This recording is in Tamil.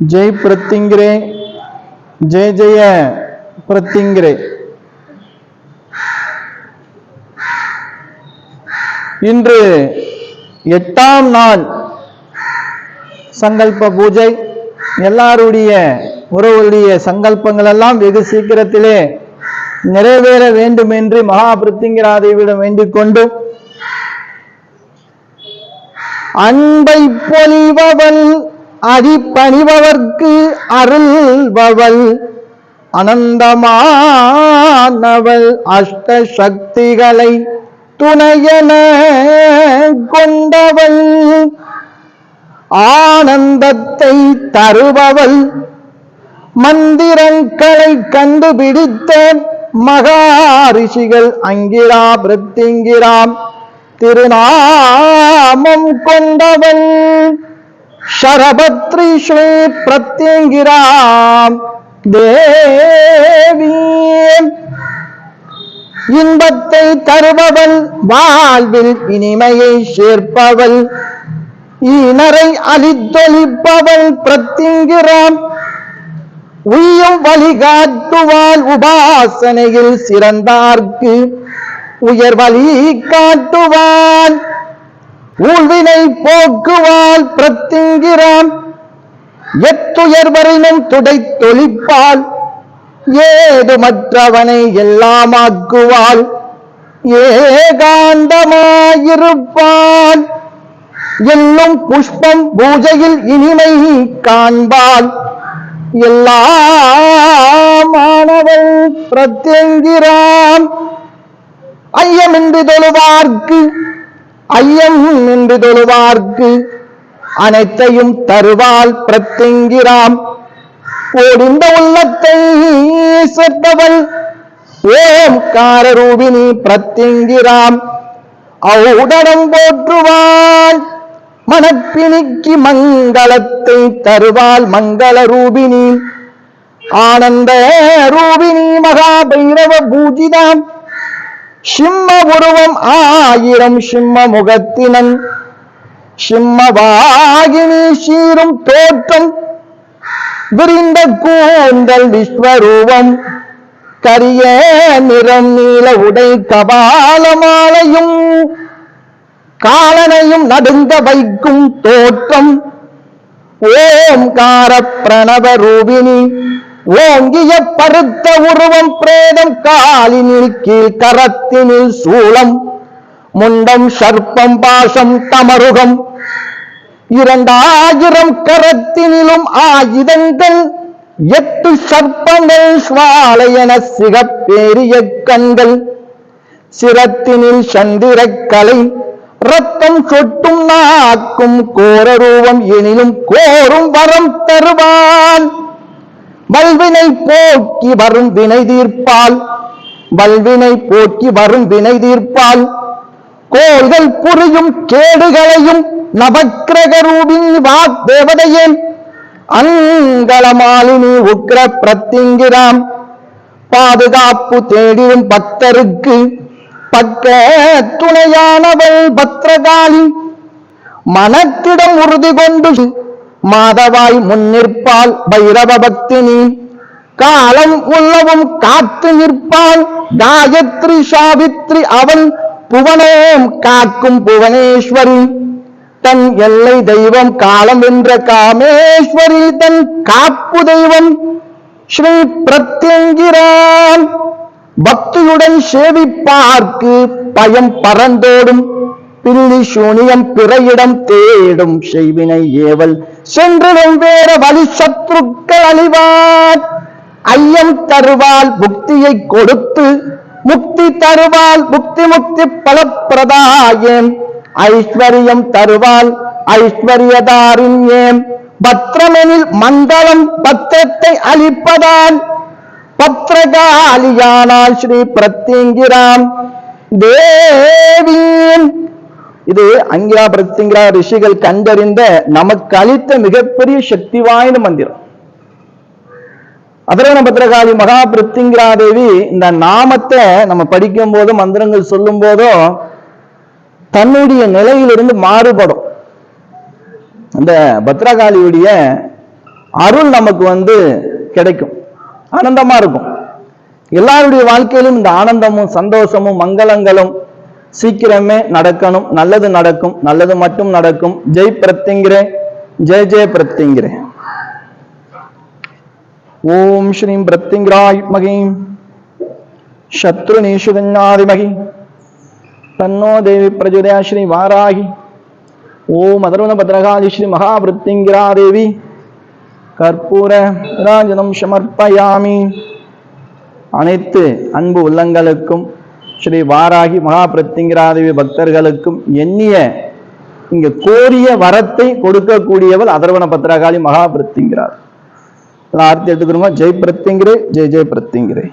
ஜெய் பிரத்திங்கிரே ஜெய ஜெய பிரத்திங்கிரே. இன்று எட்டாம் நாள் சங்கல்ப பூஜை. எல்லாருடைய உறவுடைய சங்கல்பங்கள் எல்லாம் வெகு சீக்கிரத்திலே நிறைவேற வேண்டும் என்று மகா பிரத்திங்கராதேவிடம் வேண்டிக் கொண்டு அன்பை பொலிவவள் அடிப்பணிபவர்க்கு அருள்பவள் அனந்தமானவள் அஷ்ட சக்திகளை துணையன கொண்டவள். ஆனந்தத்தை தருபவள் மந்திரங்களை கண்டுபிடித்த மகாரிஷிகள் அங்கிரா பிரத்திங்கிராம் திருநாமம் கொண்டவள். சரபத்ரி ஸ்ரீ பிரத்யங்கிராம் தேவி இன்பத்தை தருபவள் வாழ்வில் இனிமையை சேர்ப்பவள். இனரை அழித்தொழிப்பவள் பிரத்திங்கிறாம் உய்யும் வழிகாட்டுவாள் உபாசனையில் சிறந்தார்க்கு. உயர் வழி காட்டுவாள் ஊழ்வினை போக்குவால் பிரத்திங்கிறான் எத்துயர்வரினும் துடைத்தொழிப்பாள் ஏது மற்றவனை எல்லாமாக்குவாள். ஏகாந்தமாயிருப்பாள். என்னும் புஷ்பம் பூஜையில் இனிமை காண்பாள். எல்லாமானவள் பிரத்யங்கிறான் ஐயமின்றி தொழுவார்க்கு ஐயம் நின்று தொழுவார்க்கு அனைத்தையும் தருவாள் பிரத்திங்கிறாம் ஓடிந்த உள்ளத்தை செத்தவள் ஓம் காரரூபினி பிரத்திங்கிறாம் ஔடடம் போற்றுவாள் மனப்பிணிக்கு மங்களத்தை தருவாள் மங்கள ரூபினி ஆனந்த ரூபினி மகாபைரவ பூஜிதாம். சிம்ம உருவம் ஆயிரம் சிம்ம முகத்தினன் சிம்மவாகினி சீரும் தோற்றம். விரிந்த கூந்தல் விஸ்வரூபம். கரிய நிறம் நீல உடை கபாலமாலையும். காலனையும் நடுங்க வைக்கும் தோற்றம். ஓம் கார பிரணவ ரூபினி ஓங்கிய பருத்த உருவம் பிரேதம் காலினில் கீழ் கரத்தினில் சூளம் முண்டம் சர்ப்பம் பாசம் தமருகம். இரண்டாயிரம் கரத்தினிலும் ஆயுதங்கள் எட்டு சர்ப்பங்கள் சுவாலையன சிகப்பேரிய கண்கள். சிரத்தினில் சந்திரக்கலை ரத்தம் சொட்டும் நாக்கும் கோரரூபம் எனினும் கோரும் வரம் தருவான். வல்வினை போக்கி வரும் வினை தீர்ப்பால் வல்வினை போக்கி வரும் வினை தீர்ப்பால் கோள்கள் புரியும் கேடுகளையும் நவக்கிரகரூபின் வாக் தேவதையே அங்களமாலினி உக்ர பிரத்திங்கிராம் பாதுகாப்பு தேடிடும் பக்தருக்கு பக்க துணையானவள் பத்ரகாளி மனத்திடம் உறுதி கொண்டு மாதவாய் முன்னிற்பால் பைரவ பக்தினி காலம் உள்ளவும் காத்து நிற்பாள் காயத்ரி சாவித்ரி அவள் புவனோம் காக்கும் புவனேஸ்வரி. தன் எல்லை தெய்வம் காலம் என்ற காமேஸ்வரி தன் காப்பு தெய்வம் ஸ்ரீ பிரத்யங்கிரான். பக்தியுடன் சேவிப்பார்க்கு பயம் பறந்தோடும் பில்லி சூனியம் பிறையிடம் தேடும் செய்வினை ஏவல் சென்றிடும் வேற வழி சத்ருக்கள் அழிவார். ஐயம் தருவால் புக்தியை கொடுத்து முக்தி தருவால் புக்தி முக்தி பலப்பிரதாயம். ஐஸ்வர்யம் தருவால் ஐஸ்வர்யதாரின் ஏன்? பத்ரமெனில் மங்களம் பத்திரத்தை அளிப்பதால். பத்திரகாலியானால் ஸ்ரீ பிரத்யங்கிராம். தேவியின் இது அங்கிரா பிரத்யங்கிரா ரிஷிகள் கண்டறிந்த நமக்கு அளித்த மிகப்பெரிய சக்தி வாய்ந்த மந்திரம். அதரவண பத்ரகாளி மகா பிரத்திங்கிரா தேவி இந்த நாமத்தை நம்ம படிக்கும் போதோ மந்திரங்கள் சொல்லும் போதோ தன்னுடைய நிலையிலிருந்து மாறுபடும். அந்த பத்ரகாளியுடைய அருள் நமக்கு வந்து கிடைக்கும். ஆனந்தமா இருக்கும். எல்லாருடைய வாழ்க்கையிலும் இந்த ஆனந்தமும் சந்தோஷமும் மங்களங்களும் சீக்கிரமே நடக்கணும். நல்லது நடக்கும். நல்லது மட்டும் நடக்கும். ஜெய் பிரத்திங்கிரே ஜெய் ஜெய் பிரத்திங்கிரே ஓம் ஸ்ரீம் பிரத்திங்கிராய் மகீம் சத்ருநீஷுதன்னாதிமகி தன்னோ தேவி பிரஜுதயா ஸ்ரீ வாராகி. ஓம் அதர்வன பத்ரகாதி ஸ்ரீ மகாபிருத்திங்கிரா தேவி. கற்பூர ராஜனம் சமர்ப்பயாமி. அனைத்து அன்பு உள்ளங்களுக்கும் ஸ்ரீ வாராகி மகாபிருத்திங்கிராதேவி பக்தர்களுக்கும் எண்ணிய இங்க கோரிய வரத்தை கொடுக்கக்கூடியவள் அதர்வன பத்திரகாளி மகாபிரத்திங்கிறார் ஆர்த்தி எடுத்துக்கிறோமா? ஜெய் பிரத்திங்கிரே ஜெய் ஜெய் பிரத்திங்கிரே.